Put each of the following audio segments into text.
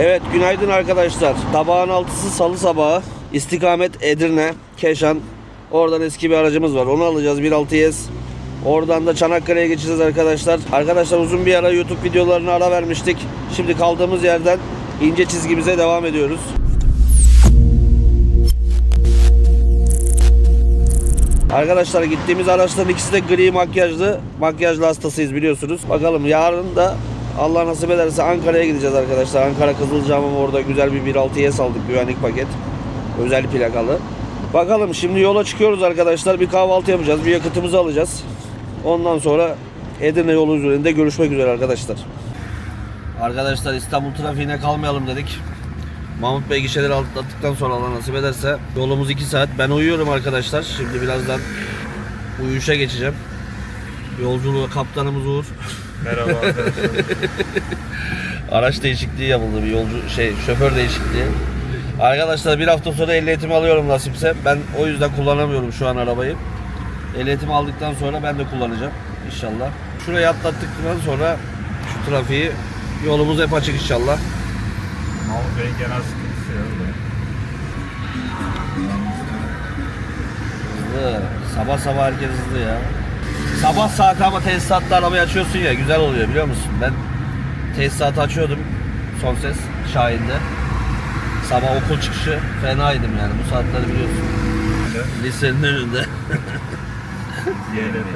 Evet günaydın arkadaşlar. Tabağın altısı salı sabahı. İstikamet Edirne, Keşan. Oradan eski bir aracımız var. Onu alacağız 1.6S. Oradan da Çanakkale'ye geçeceğiz arkadaşlar. Arkadaşlar uzun bir ara YouTube videolarına ara vermiştik. Şimdi kaldığımız yerden ince çizgimize devam ediyoruz. Arkadaşlar gittiğimiz araçların ikisi de gri makyajlı. Makyajlı hastasıyız biliyorsunuz. Bakalım yarın da Allah nasip ederse Ankara'ya gideceğiz arkadaşlar. Ankara Kızılcahamam orada güzel bir 1.6'ya saldık güvenlik paket. Özel plakalı. Bakalım şimdi yola çıkıyoruz arkadaşlar. Bir kahvaltı yapacağız. Bir yakıtımızı alacağız. Ondan sonra Edirne yolu üzerinde görüşmek üzere arkadaşlar. Arkadaşlar İstanbul trafiğine kalmayalım dedik. Mahmut Bey gişeleri atlattıktan sonra Allah nasip ederse yolumuz 2 saat. Ben uyuyorum arkadaşlar. Şimdi birazdan uyuşa geçeceğim. Yolculuğa kaptanımız Uğur. Merhaba arkadaşlar. Araç değişikliği yapıldı bir yolcu şey şoför değişikliği. Arkadaşlar bir hafta sonra ehliyetimi alıyorum nasipse. Ben o yüzden kullanamıyorum şu an arabayı. Ehliyetimi aldıktan sonra ben de kullanacağım inşallah. Şurayı atlattıktan sonra şu trafiği yolumuz hep açık inşallah. Mahmut Bey'in genel sıkıntısı ya. Hızlı. Sabah sabah herkes hızlı ya. Sabah saati ama tesisatta arabayı açıyorsun ya güzel oluyor biliyor musun? Ben tesisatı açıyordum son ses Şahin'de. Sabah okul çıkışı fenaydım yani bu saatleri biliyorsun. Lisenin önünde. YLP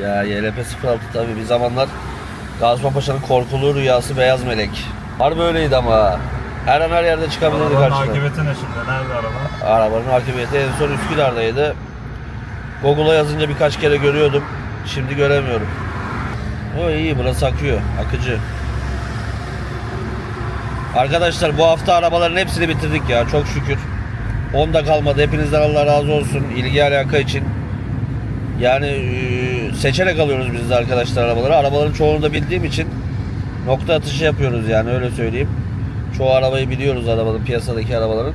06. ya YLP 06 tabii bir zamanlar Gazi Paşa'nın korkulu rüyası beyaz melek. Harbi öyleydi ama. Her an her yerde çıkabilirdi Arabanın karşına. akıbeti ne şimdi? Nerede araba? Arabanın akıbeti en son Üsküdar'daydı. Google'a yazınca birkaç kere görüyordum. Şimdi göremiyorum. O iyi burası akıyor. Akıcı. Arkadaşlar bu hafta arabaların hepsini bitirdik ya çok şükür. Onda kalmadı. Hepinizden Allah razı olsun ilgi alaka için. Yani seçerek alıyoruz biz de arkadaşlar arabaları. Arabaların çoğunu da bildiğim için nokta atışı yapıyoruz yani öyle söyleyeyim. Çoğu arabayı biliyoruz arabanın piyasadaki arabaların.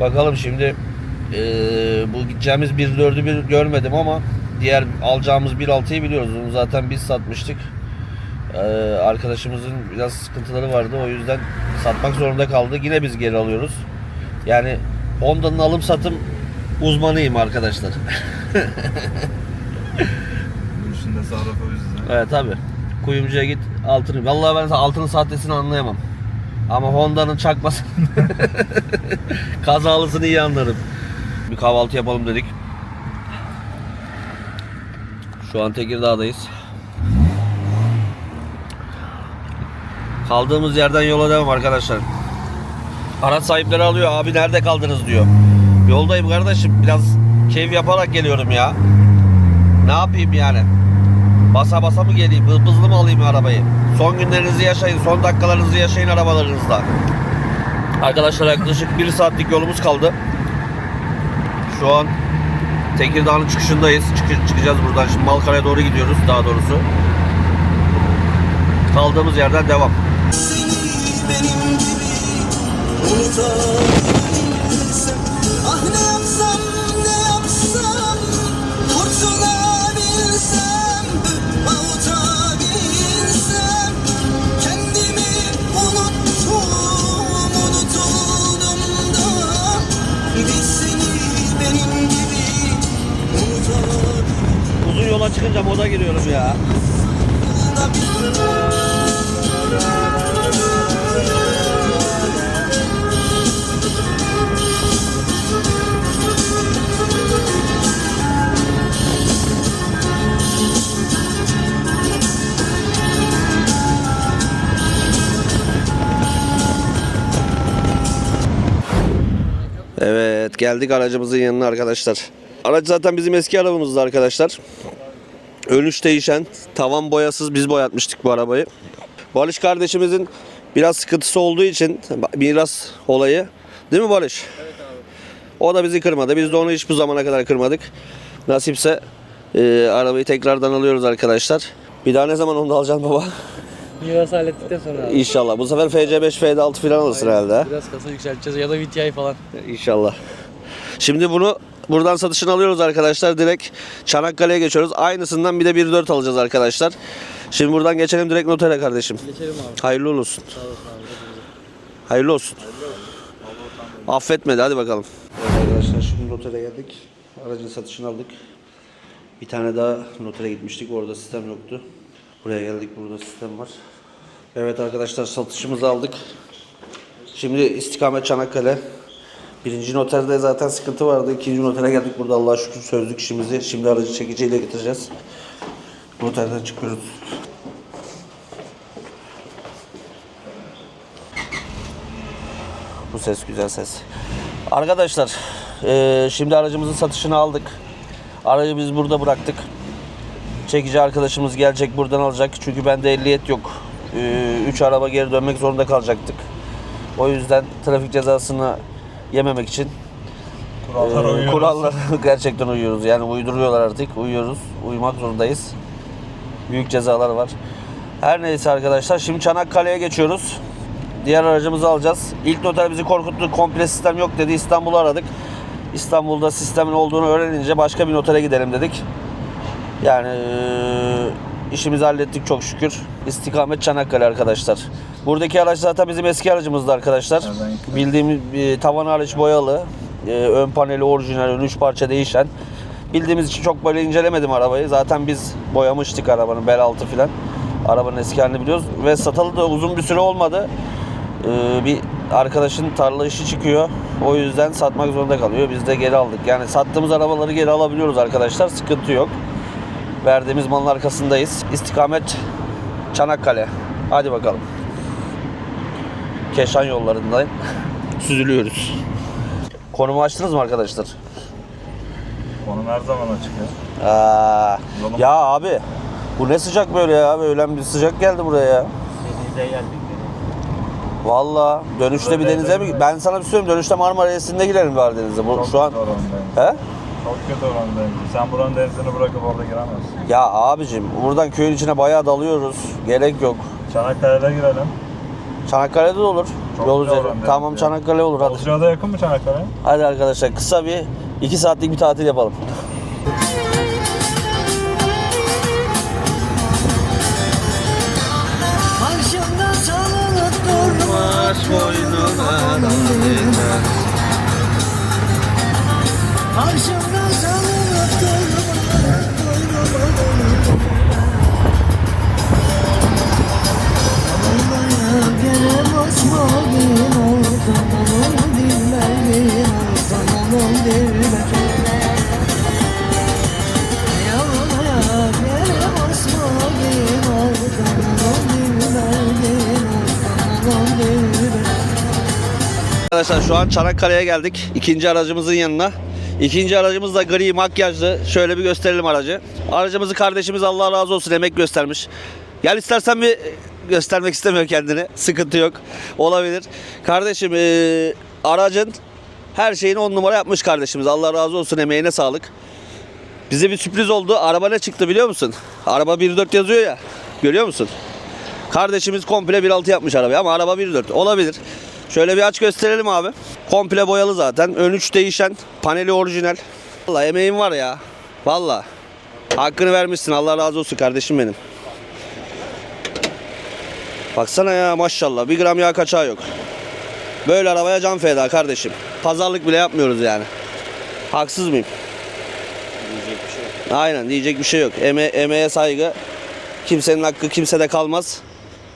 Bakalım şimdi eee, bu gideceğimiz 1.4'ü bir görmedim ama diğer alacağımız 1.6'yı biliyoruz. Onu zaten biz satmıştık. Eee, arkadaşımızın biraz sıkıntıları vardı. O yüzden satmak zorunda kaldı. Yine biz geri alıyoruz. Yani Honda'nın alım satım uzmanıyım arkadaşlar. Bu işin de sarrafı biziz. evet tabi. Kuyumcuya git altını. Vallahi ben altının sahtesini anlayamam. Ama Honda'nın çakması kazalısını iyi anlarım. Bir kahvaltı yapalım dedik. Şu an Tekirdağ'dayız. Kaldığımız yerden yola devam arkadaşlar. Araç sahipleri alıyor. Abi nerede kaldınız diyor. Yoldayım kardeşim. Biraz keyif yaparak geliyorum ya. Ne yapayım yani? Basa basa mı geleyim? Hız- Hızlı mı alayım arabayı? Son günlerinizi yaşayın. Son dakikalarınızı yaşayın arabalarınızda. Arkadaşlar yaklaşık 1 saatlik yolumuz kaldı. Şu an Tekirdağ'ın çıkışındayız. Çık- çıkacağız buradan. Şimdi Malkara'ya doğru gidiyoruz daha doğrusu. Kaldığımız yerden devam. Seni benim gibi unutabilsem giriyorum ya. Evet geldik aracımızın yanına arkadaşlar. Araç zaten bizim eski arabamızdı arkadaşlar. Önüş değişen, tavan boyasız biz boyatmıştık bu arabayı. Barış kardeşimizin biraz sıkıntısı olduğu için miras olayı. Değil mi Barış? Evet abi. O da bizi kırmadı. Biz de onu hiç bu zamana kadar kırmadık. Nasipse e, arabayı tekrardan alıyoruz arkadaşlar. Bir daha ne zaman onu da alacaksın baba? Miras hallettikten sonra abi. İnşallah. Bu sefer FC5, FC6 falan alırsın herhalde. ha? Biraz kasa yükselteceğiz ya da VTI falan. İnşallah. Şimdi bunu buradan satışını alıyoruz arkadaşlar. Direkt Çanakkale'ye geçiyoruz. Aynısından bir de 1.4 alacağız arkadaşlar. Şimdi buradan geçelim direkt notere kardeşim. Geçelim abi. Hayırlı olsun. Sağ olasın abi. hepinize. Hayırlı olsun. Affetmedi hadi bakalım. Evet arkadaşlar şimdi notere geldik. Aracın satışını aldık. Bir tane daha notere gitmiştik. Orada sistem yoktu. Buraya geldik. Burada sistem var. Evet arkadaşlar satışımızı aldık. Şimdi istikamet Çanakkale. Birinci noterde zaten sıkıntı vardı. İkinci notere geldik. Burada Allah'a şükür çözdük işimizi. Şimdi aracı çekiciyle getireceğiz. Noterden çıkıyoruz. Bu ses güzel ses. Arkadaşlar eee, şimdi aracımızın satışını aldık. Aracı biz burada bıraktık. Çekici arkadaşımız gelecek buradan alacak. Çünkü bende ehliyet yok. 3 araba geri dönmek zorunda kalacaktık. O yüzden trafik cezasını yememek için Kurallara kurallara gerçekten uyuyoruz. Yani uyduruyorlar artık. Uyuyoruz. Uyumak zorundayız. Büyük cezalar var. Her neyse arkadaşlar şimdi Çanakkale'ye geçiyoruz. Diğer aracımızı alacağız. İlk noter bizi korkuttu. Komple sistem yok dedi. İstanbul'u aradık. İstanbul'da sistemin olduğunu öğrenince başka bir notere gidelim dedik. Yani eee, işimizi hallettik çok şükür. İstikamet Çanakkale arkadaşlar. Buradaki araç zaten bizim eski aracımızdı arkadaşlar. Gitti? Bildiğimiz e, tavan hariç boyalı. e, ön paneli orijinal, ön üç parça değişen. Bildiğimiz için çok böyle incelemedim arabayı. Zaten biz boyamıştık arabanın bel altı filan. Arabanın eski halini biliyoruz. Ve satalı da uzun bir süre olmadı. Ee, bir arkadaşın tarla işi çıkıyor. O yüzden satmak zorunda kalıyor. Biz de geri aldık. Yani sattığımız arabaları geri alabiliyoruz arkadaşlar. Sıkıntı yok. Verdiğimiz malın arkasındayız. İstikamet Çanakkale. Hadi bakalım. Keşan yollarından süzülüyoruz. Konumu açtınız mı arkadaşlar? Konum her zaman açık ya. Aa, ya abi bu ne sıcak böyle ya? Öğlen bir sıcak geldi buraya ya. Denize geldik. Valla dönüşte bir denize mi? Ben sana bir şey söyleyeyim dönüşte Marmara Yesi'nde girelim bari denize. Bu, Çok şu an kötü orandayım. He? Çok kötü orandayım. Sen buranın denizini bırakıp orada giremezsin. Ya abicim buradan köyün içine bayağı dalıyoruz. Gerek yok. Çanakkale'de girelim. Çanakkale'de de olur. Çok Yol güzel üzeri. oran Tamam ya. Çanakkale olur hadi. Bozcaada yakın mı Çanakkale? Hadi arkadaşlar kısa bir iki saatlik bir tatil yapalım. Karşımda durma Karşımda Arkadaşlar şu an Çanakkale'ye geldik. İkinci aracımızın yanına. İkinci aracımız da gri makyajlı. Şöyle bir gösterelim aracı. Aracımızı kardeşimiz Allah razı olsun emek göstermiş. Gel istersen bir göstermek istemiyor kendini. Sıkıntı yok. Olabilir. Kardeşim eee, aracın her şeyini on numara yapmış kardeşimiz. Allah razı olsun emeğine sağlık. Bize bir sürpriz oldu. Araba ne çıktı biliyor musun? Araba 1.4 yazıyor ya. Görüyor musun? Kardeşimiz komple 1.6 yapmış arabayı ama araba 1.4 olabilir. Şöyle bir aç gösterelim abi. Komple boyalı zaten. Ön 3 değişen. Paneli orijinal. Vallahi emeğin var ya. Vallahi. Hakkını vermişsin. Allah razı olsun kardeşim benim. Baksana ya maşallah. Bir gram yağ kaçağı yok. Böyle arabaya can feda kardeşim. Pazarlık bile yapmıyoruz yani. Haksız mıyım? Aynen diyecek bir şey yok. Eme emeğe saygı. Kimsenin hakkı kimsede kalmaz.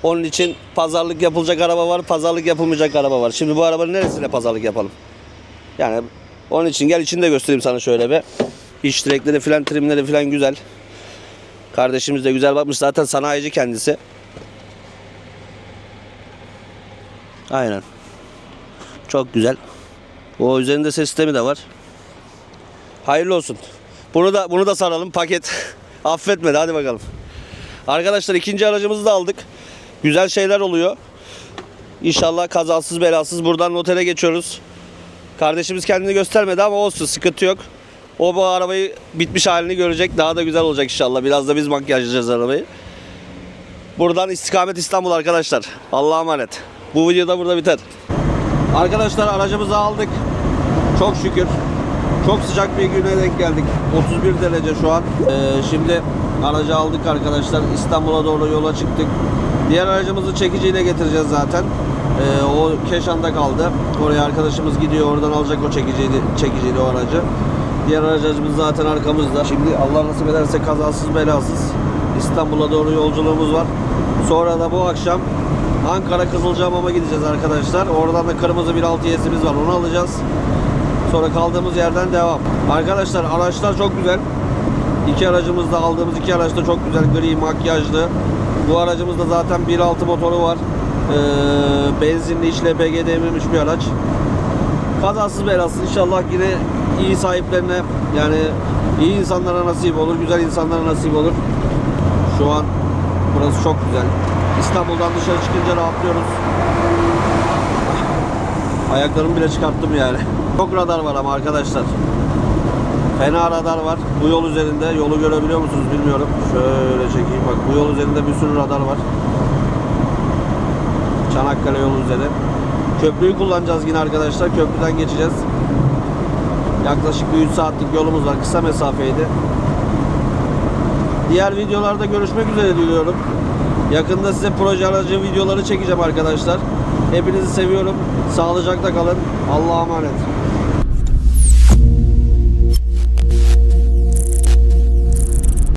Onun için pazarlık yapılacak araba var, pazarlık yapılmayacak araba var. Şimdi bu arabanın neresine pazarlık yapalım? Yani onun için gel içini de göstereyim sana şöyle bir. İç direkleri filan, trimleri filan güzel. Kardeşimiz de güzel bakmış. Zaten sanayici kendisi. Aynen. Çok güzel. O üzerinde ses sistemi de var. Hayırlı olsun. Bunu da bunu da saralım paket. Affetmedi hadi bakalım. Arkadaşlar ikinci aracımızı da aldık. Güzel şeyler oluyor. İnşallah kazasız belasız buradan notere geçiyoruz. Kardeşimiz kendini göstermedi ama olsun sıkıntı yok. O bu arabayı bitmiş halini görecek. Daha da güzel olacak inşallah. Biraz da biz makyajlayacağız arabayı. Buradan istikamet İstanbul arkadaşlar. Allah'a emanet. Bu video da burada biter. Arkadaşlar aracımızı aldık. Çok şükür. Çok sıcak bir güne denk geldik. 31 derece şu an. Ee, şimdi aracı aldık arkadaşlar. İstanbul'a doğru yola çıktık. Diğer aracımızı çekiciyle getireceğiz zaten. Ee, o Keşan'da kaldı. Oraya arkadaşımız gidiyor. Oradan alacak o çekiciyle, çekiciyle o aracı. Diğer aracımız zaten arkamızda. Şimdi Allah nasip ederse kazasız belasız İstanbul'a doğru yolculuğumuz var. Sonra da bu akşam Ankara Kızılcahamam'a gideceğiz arkadaşlar. Oradan da kırmızı bir 6S'imiz var. Onu alacağız. Sonra kaldığımız yerden devam. Arkadaşlar araçlar çok güzel. İki aracımızda aldığımız iki araç da çok güzel gri makyajlı. Bu aracımızda zaten 1.6 motoru var. Ee, benzinli iç LPG devirmiş bir araç. Kazasız belasız inşallah yine iyi sahiplerine yani iyi insanlara nasip olur, güzel insanlara nasip olur. Şu an burası çok güzel. İstanbul'dan dışarı çıkınca rahatlıyoruz. Ayaklarımı bile çıkarttım yani. Çok radar var ama arkadaşlar. Fena radar var. Bu yol üzerinde yolu görebiliyor musunuz bilmiyorum. Şöyle çekeyim bak bu yol üzerinde bir sürü radar var. Çanakkale yolu üzeri. Köprüyü kullanacağız yine arkadaşlar. Köprüden geçeceğiz. Yaklaşık bir 3 saatlik yolumuz var. Kısa mesafeydi. Diğer videolarda görüşmek üzere diliyorum. Yakında size proje aracı videoları çekeceğim arkadaşlar. Hepinizi seviyorum. Sağlıcakla kalın. Allah'a emanet.